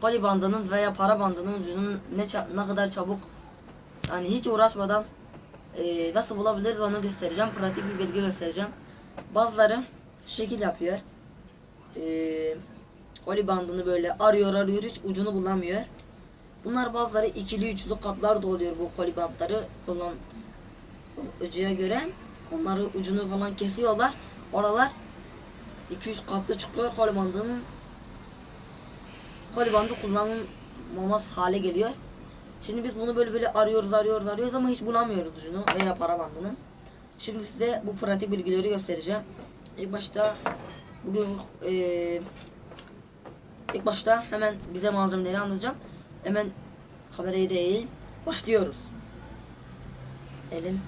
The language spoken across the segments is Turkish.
Koli bandının veya para bandının ucunun ne ne kadar çabuk yani hiç uğraşmadan e, nasıl bulabiliriz onu göstereceğim. Pratik bir bilgi göstereceğim. Bazıları şekil yapıyor. E, koli bandını böyle arıyor arıyor hiç ucunu bulamıyor. Bunlar bazıları ikili üçlü katlar da oluyor bu koli bandları kullan ucuya göre. Onları ucunu falan kesiyorlar. Oralar 2-3 katlı çıkıyor koli bandının koli bandı kullanılmamaz hale geliyor. Şimdi biz bunu böyle böyle arıyoruz arıyoruz arıyoruz ama hiç bulamıyoruz ucunu veya para bandını. Şimdi size bu pratik bilgileri göstereceğim. İlk başta bugün eee ilk başta hemen bize malzemeleri anlatacağım. Hemen da eğeyim. Başlıyoruz. Elim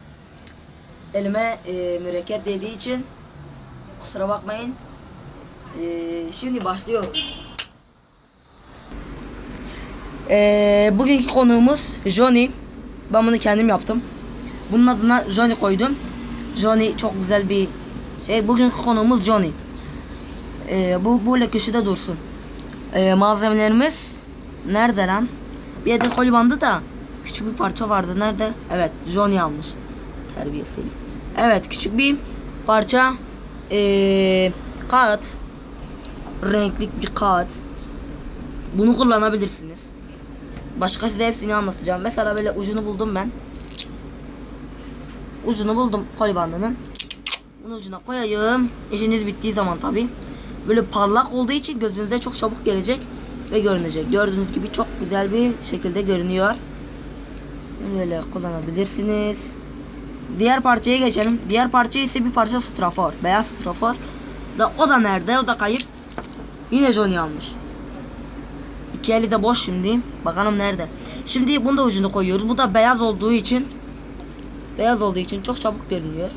elime eee mürekkep dediği için kusura bakmayın. Eee şimdi başlıyoruz. Ee, bugünkü konuğumuz Johnny. Ben bunu kendim yaptım. Bunun adına Johnny koydum. Johnny çok güzel bir şey. Bugünkü konuğumuz Johnny. Ee, bu böyle köşede dursun. Ee, malzemelerimiz nerede lan? Bir adet koli da küçük bir parça vardı. Nerede? Evet, Johnny almış. Terbiyesiz. Evet, küçük bir parça ee, kağıt. Renklik bir kağıt. Bunu kullanabilirsiniz. Başka size hepsini anlatacağım. Mesela böyle ucunu buldum ben. Ucunu buldum koli bandının. Bunu ucuna koyayım. İşiniz bittiği zaman tabi. Böyle parlak olduğu için gözünüze çok çabuk gelecek ve görünecek. Gördüğünüz gibi çok güzel bir şekilde görünüyor. Böyle kullanabilirsiniz. Diğer parçaya geçelim. Diğer parça ise bir parça strafor. Beyaz strafor. Da o da nerede? O da kayıp. Yine Johnny almış. İki eli de boş şimdi. Bakalım nerede. Şimdi bunu da ucunu koyuyoruz. Bu da beyaz olduğu için beyaz olduğu için çok çabuk görünüyor.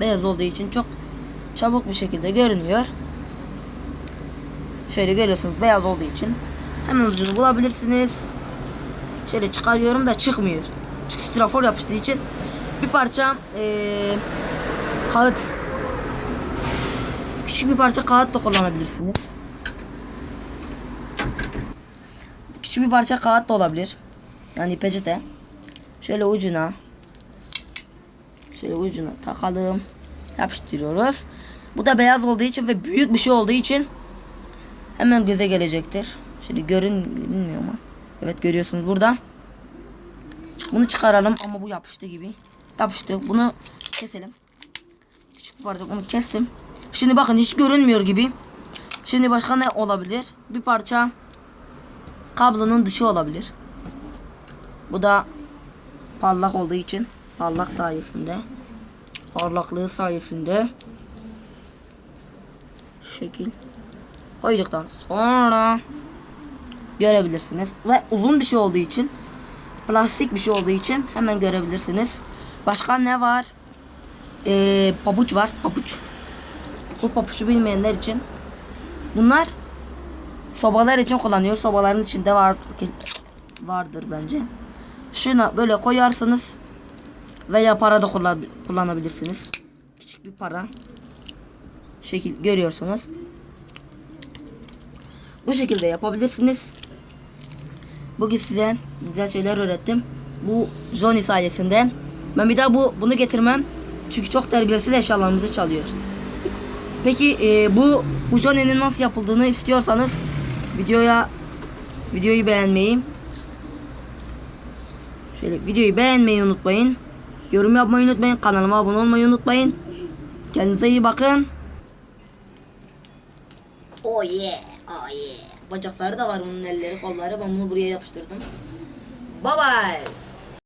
Beyaz olduğu için çok çabuk bir şekilde görünüyor. Şöyle görüyorsunuz beyaz olduğu için. Hemen ucunu bulabilirsiniz. Şöyle çıkarıyorum da çıkmıyor. Çünkü strafor yapıştığı için bir parça eee kağıt küçük bir parça kağıt da kullanabilirsiniz. Küçük bir parça kağıt da olabilir. Yani peçete. Şöyle ucuna. Şöyle ucuna takalım. Yapıştırıyoruz. Bu da beyaz olduğu için ve büyük bir şey olduğu için hemen göze gelecektir. Şöyle görün görünmüyor mu? Evet görüyorsunuz burada. Bunu çıkaralım ama bu yapıştı gibi. Yapıştı. Bunu keselim. Küçük parça bunu kestim. Şimdi bakın hiç görünmüyor gibi. Şimdi başka ne olabilir? Bir parça kablonun dışı olabilir. Bu da parlak olduğu için parlak sayesinde parlaklığı sayesinde şekil koyduktan sonra görebilirsiniz ve uzun bir şey olduğu için plastik bir şey olduğu için hemen görebilirsiniz. Başka ne var? Ee, pabuç var. Pabuç. Bu pabucu bilmeyenler için bunlar sobalar için kullanıyor. Sobaların içinde var vardır bence. Şuna böyle koyarsınız veya para da kullan kullanabilirsiniz. Küçük bir para. Şekil görüyorsunuz. Bu şekilde yapabilirsiniz. Bugün size güzel şeyler öğrettim. Bu Johnny sayesinde. Ben bir daha bu bunu getirmem. Çünkü çok terbiyesiz eşyalarımızı çalıyor. Peki e, bu bu Johnny'nin nasıl yapıldığını istiyorsanız videoya videoyu beğenmeyi şöyle videoyu beğenmeyi unutmayın. Yorum yapmayı unutmayın. Kanalıma abone olmayı unutmayın. Kendinize iyi bakın. Oh yeah. Oh yeah. Bacakları da var bunun elleri kolları. Ben bunu buraya yapıştırdım. Bye bye.